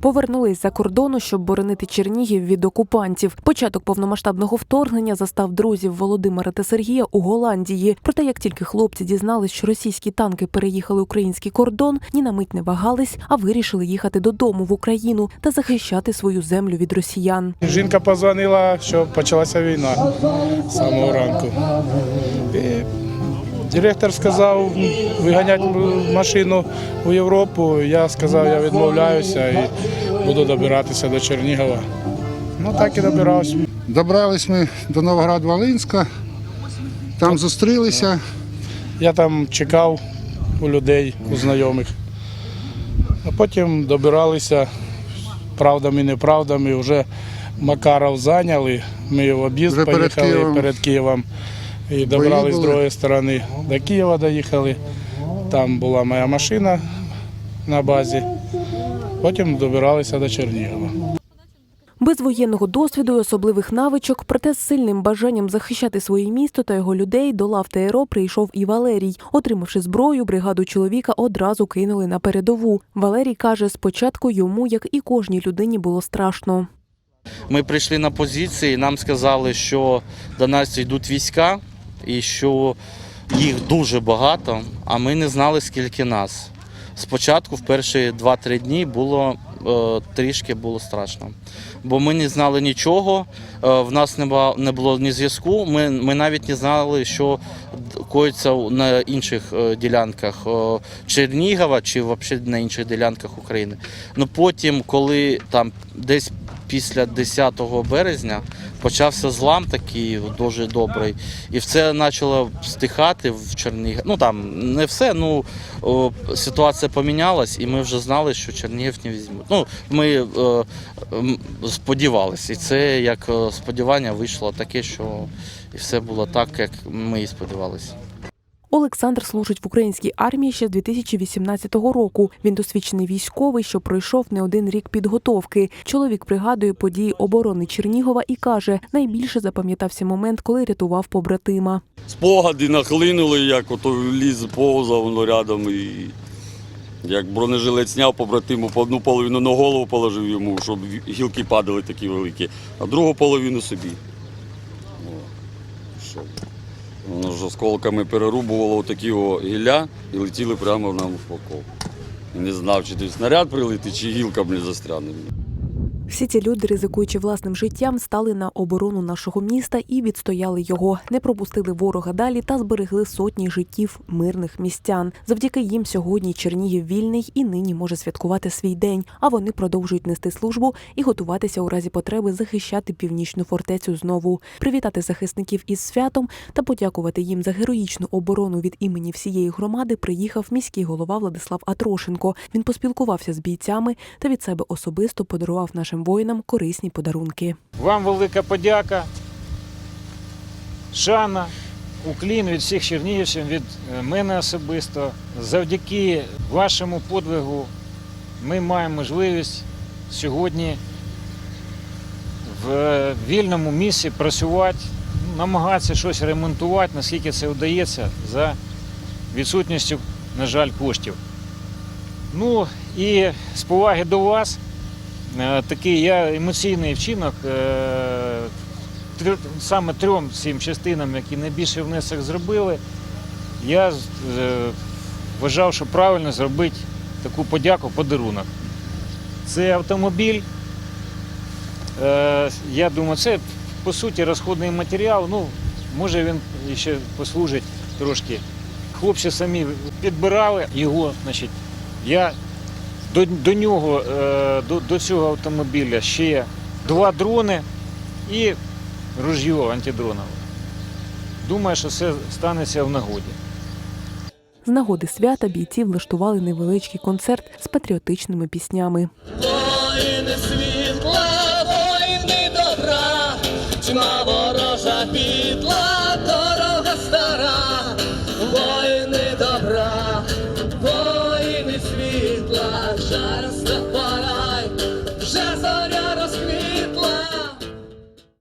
Повернулись за кордону, щоб боронити Чернігів від окупантів. Початок повномасштабного вторгнення застав друзів Володимира та Сергія у Голландії. Проте, як тільки хлопці дізнались, що російські танки переїхали український кордон, ні на мить не вагались, а вирішили їхати додому в Україну та захищати свою землю від росіян. Жінка позвонила, що почалася війна самого ранку. Директор сказав виганяти машину у Європу. Я сказав, я відмовляюся і буду добиратися до Чернігова. Ну так і добирався. Добрались ми до Новоград-Волинська, там зустрілися. Я там чекав у людей, у знайомих. А потім добиралися правдами, неправдами. Вже Макаров зайняли. Ми в об'їзд поїхали перед Києвом. І добрались з другої сторони. До Києва доїхали. Там була моя машина на базі. Потім добиралися до Чернігова. Без воєнного досвіду і особливих навичок, проте з сильним бажанням захищати своє місто та його людей до лав ТРО прийшов і Валерій. Отримавши зброю, бригаду чоловіка одразу кинули на передову. Валерій каже, спочатку йому, як і кожній людині, було страшно. Ми прийшли на позиції, нам сказали, що до нас йдуть війська і що їх дуже багато, а ми не знали, скільки нас. Спочатку, в перші 2-3 дні, було е, трішки було страшно. Бо ми не знали нічого, е, в нас не було, ні зв'язку, ми, ми навіть не знали, що коїться на інших е, ділянках Чернігова чи взагалі на інших ділянках України. Ну потім, коли там десь після 10 березня почався злам такий дуже добрий, і все почало стихати в Чернігів. Ну там не все, ну о, ситуація помінялась, і ми вже знали, що Чернігів не візьмуть. Ну ми е, сподівалися, і це як е, сподівання вийшло таке, що і все було так, як ми і сподівалися. Олександр служить в українській армії ще з 2018 року. Він досвідчений військовий, що пройшов не один рік підготовки. Чоловік пригадує події оборони Чернігова і каже, найбільше запам'ятався момент, коли рятував побратима. спогади нахлинули, як ото ліз повзав рядом і як бронежилет зняв побратиму, по одну половину на голову положив йому, щоб гілки падали такі великі, а другу половину собі. О, Воно ж осколками перерубувало такі гілля і летіли прямо нам в покол. І не знав, чи тут снаряд прилетить, чи гілка б не застряне. Всі ці люди, ризикуючи власним життям, стали на оборону нашого міста і відстояли його, не пропустили ворога далі та зберегли сотні життів мирних містян. Завдяки їм сьогодні Чернігів вільний і нині може святкувати свій день. А вони продовжують нести службу і готуватися у разі потреби захищати північну фортецю знову, привітати захисників із святом та подякувати їм за героїчну оборону від імені всієї громади. Приїхав міський голова Владислав Атрошенко. Він поспілкувався з бійцями та від себе особисто подарував нашим воїнам корисні подарунки. Вам велика подяка, шана, уклін від всіх чернігівців, від е, мене особисто. Завдяки вашому подвигу ми маємо можливість сьогодні в вільному місці працювати, намагатися щось ремонтувати, наскільки це вдається, за відсутністю, на жаль, коштів. Ну і з поваги до вас. Е, такий я емоційний вчинок е, саме трьом цим частинам, які найбільший внесок зробили. Я е, вважав, що правильно зробити таку подяку подарунок. Це автомобіль. Я думаю, це по суті розходний матеріал. Ну, може він ще послужить трошки. Хлопці самі підбирали його, значить, я до, до нього, е, до, до цього автомобіля ще два дрони і ружьо антидронове. Думаю, що все станеться в нагоді. З нагоди свята бійці влаштували невеличкий концерт з патріотичними піснями.